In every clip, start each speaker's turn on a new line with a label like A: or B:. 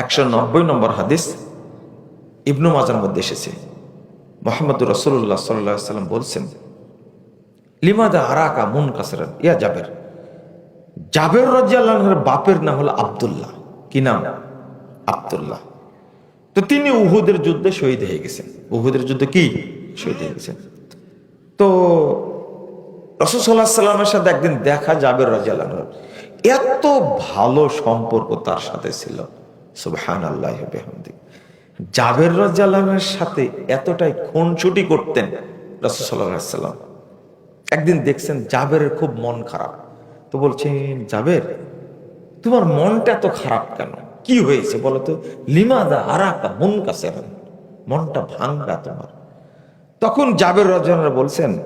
A: একশো নব্বই নম্বর হাদিস ইবনু মাজার মধ্যে এসেছে। মোহাম্মদ রসুল্লাহ সাল্লাম বলছেন, লিমাদা আরাকা মুন কাসরান ইয়া জাবের। জাবের রাজিয়াল্লাহের বাপের নাম হলো আব্দুল্লাহ। কি নাম? আব্দুল্লাহ। তো তিনি উহুদের যুদ্ধে শহীদ হয়ে গেছেন। উহুদের যুদ্ধে কি? শহীদ হয়ে গেছেন। তো রসুল সাল্লাহ সাল্লামের সাথে একদিন দেখা যাবে রাজিয়াল্লাহ এত ভালো সম্পর্ক তার সাথে ছিল। সুবহান আল্লাহ বেহামদি জাবের রাজিয়াল্লাহের সাথে এতটাই খুনছুটি করতেন রসুল একদিন দেখছেন জাবেরের খুব মন খারাপ। তো বলছেন, জাবের, তোমার মনটা এত খারাপ কেন? কি হয়েছে বলতো লিমাদা আরাকা মন কাছে মনটা ভাঙ্গা তোমার। তখন জাবের রাজারা বলছেন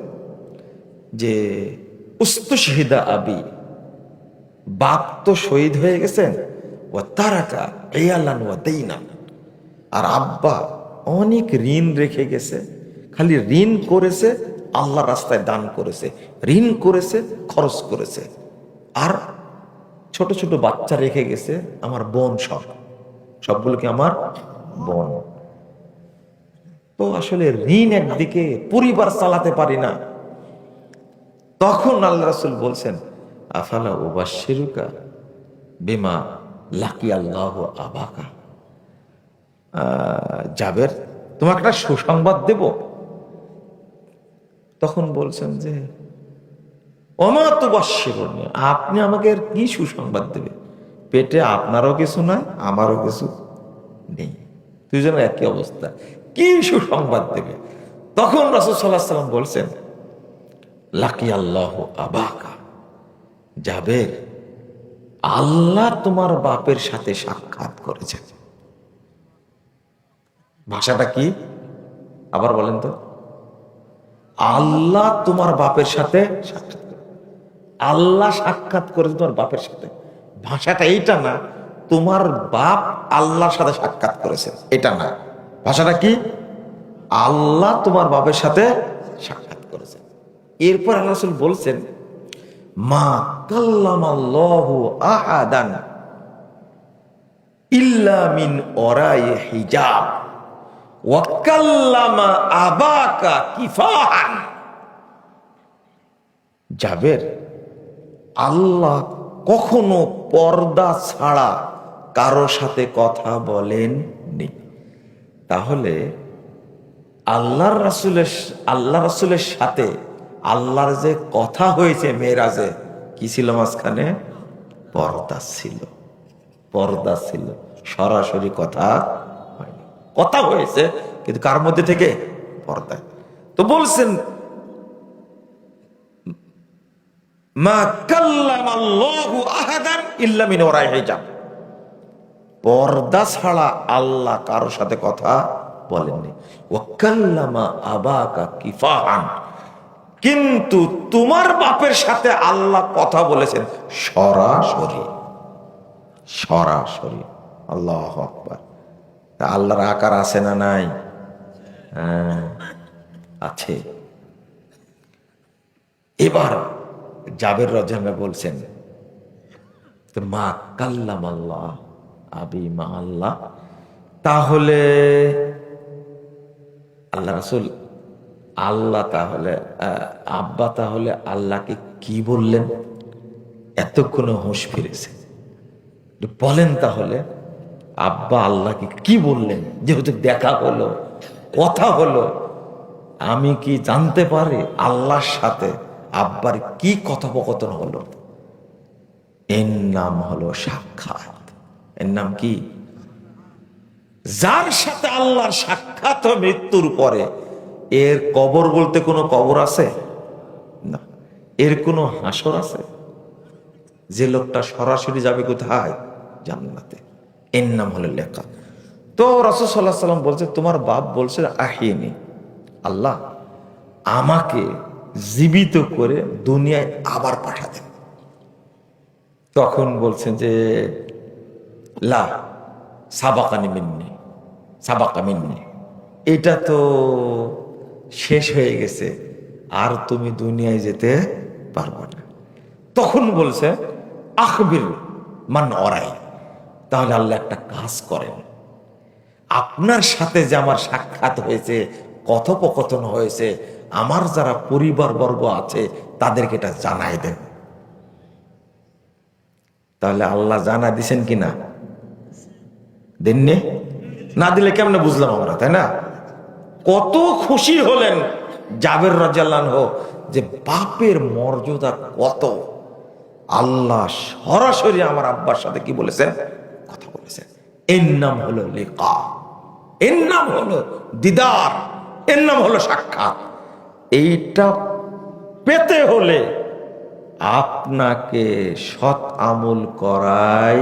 A: যে, উস্তুশহিদা আবি, বাপ তো শহীদ হয়ে গেছেন ও তারাকা এয়ালান ও দেইনা আর আব্বা অনেক ঋণ রেখে গেছে, খালি ঋণ করেছে, আল্লাহ রাস্তায় দান করেছে, ঋণ করেছে, খরচ করেছে। আর ছোট ছোট বাচ্চা রেখে গেছে আমার বোন সব। সবগুলো কি আমার বোন? তো আসলে ঋণ একদিকে পরিবার চালাতে পারি না। তখন আল্লাহ রাসুল বলছেন, আফালা ওবাশিরুকা বেমা লাকি আল্লাহ আবাকা। জাবের, তোমাকে একটা সুসংবাদ দেব। তখন বলছেন যে, অমা তো বাস্যরণীয় আপনি আমাকে আর কি সুসংবাদ দেবে? পেটে আপনারও কিছু নাই, আমারও কিছু নেই। দুজনের একই অবস্থা। কি সুসংবাদ দেবে? তখন রসদ সাল্লাহ সাল্লাম বলছেন, লাকি আল্লাহ আবাকা। যাবে আল্লাহ তোমার বাপের সাথে সাক্ষাৎ করেছে ভাষাটা কি? আবার বলেন তো। আল্লাহ তোমার বাপের সাথে সাক্ষাৎ আল্লাহ সাক্ষাৎ করেছে তোমার বাপের সাথে। ভাষাটা এইটা না, তোমার বাপ আল্লাহর সাথে সাক্ষাৎ করেছে এটা না। ভাষাটা কি? আল্লাহ তোমার বাপের সাথে সাক্ষাৎ করেছে এরপর আল্লাহ বলছেন মা কাল্লামাল্লাহু আহাদান ইল্লা মিন ওরাই হিজাব। ওয়া কাল্লামা আবাকা কিফাহান। জাবের, আল্লাহ কখনো পর্দা ছাড়া কারও সাথে কথা বলেননি। তাহলে আল্লাহর রাসুলের আল্লাহ রাসুলের সাথে আল্লাহর যে কথা হয়েছে মেয়েরাজে, কি ছিল মাঝখানে? পর্দা ছিল। পর্দা ছিল। সরাসরি কথা কথা হয়েছে, কিন্তু কার মধ্যে থেকে? পর্দা তো বলছেন পর্দা ছাড়া আল্লাহ কারোর সাথে কথা বলেননি। ও কাল্লামা আবাকা কিফাহান কিন্তু তোমার বাপের সাথে আল্লাহ কথা বলেছেন। সরাসরি। সরাসরি। আল্লাহ আকবার। আল্লাহর আকার আছে না নাই? হ্যাঁ, আছে। এবার জাবের রজানা বলছেন মা কাল্লাম আল্লাহ আবি মা আল্লাহ তাহলে আল্লাহ রাসুল আল্লাহ তাহলে আব্বা তাহলে আল্লাহকে কি বললেন? এতক্ষণ হুঁশ ফিরেছে। বলেন তাহলে, আব্বা আল্লাহকে কি বললেন? যেহেতু দেখা হলো, কথা হলো, আমি কি জানতে পারি আল্লাহর সাথে আব্বার কি কথোপকথন হলো? এর নাম হলো সাক্ষাৎ। এর নাম কি? যার সাথে আল্লাহর সাক্ষাৎ মৃত্যুর পরে এর কবর বলতে কোনো কবর আছে? না। এর কোনো হাসর আছে? যে লোকটা সরাসরি যাবে কোথায়? জান্নাতে। এর নাম হলো লেখা। তো রসদ সাল্লাহ সাল্লাম বলছে, তোমার বাপ বলছে, আহিনি। আল্লাহ আমাকে জীবিত করে দুনিয়ায় আবার পাঠাতেন তখন বলছেন যে, লা সাবাকানি মিন্নি, সাবাকা মিন্নি। এটা তো শেষ হয়ে গেছে, আর তুমি দুনিয়ায় যেতে পারবে না। তখন বলছে, আখবির মান অরাই। তাহলে আল্লাহ একটা কাজ করেন। আপনার সাথে যে আমার সাক্ষাৎ হয়েছে, কথোপকথন হয়েছে, আমার যারা পরিবারবর্গ আছে, তাদেরকে এটা জানাই দেন। তাহলে আল্লাহ জানা দিছেন কিনা? দেননি? না দিলে কেমনে বুঝলাম আমরা, তাই না? কত খুশি হলেন জাবের রাজাল্লান যে বাপের মর্যাদা কত। আল্লাহ সরাসরি আমার আব্বার সাথে কি বলেছেন? কথা বলেছেন। এর নাম হলো লেখা এর নাম হলো দিদার। এর নাম হলো সাক্ষাৎ। এইটা পেতে হলে আপনাকে সৎ আমল করাই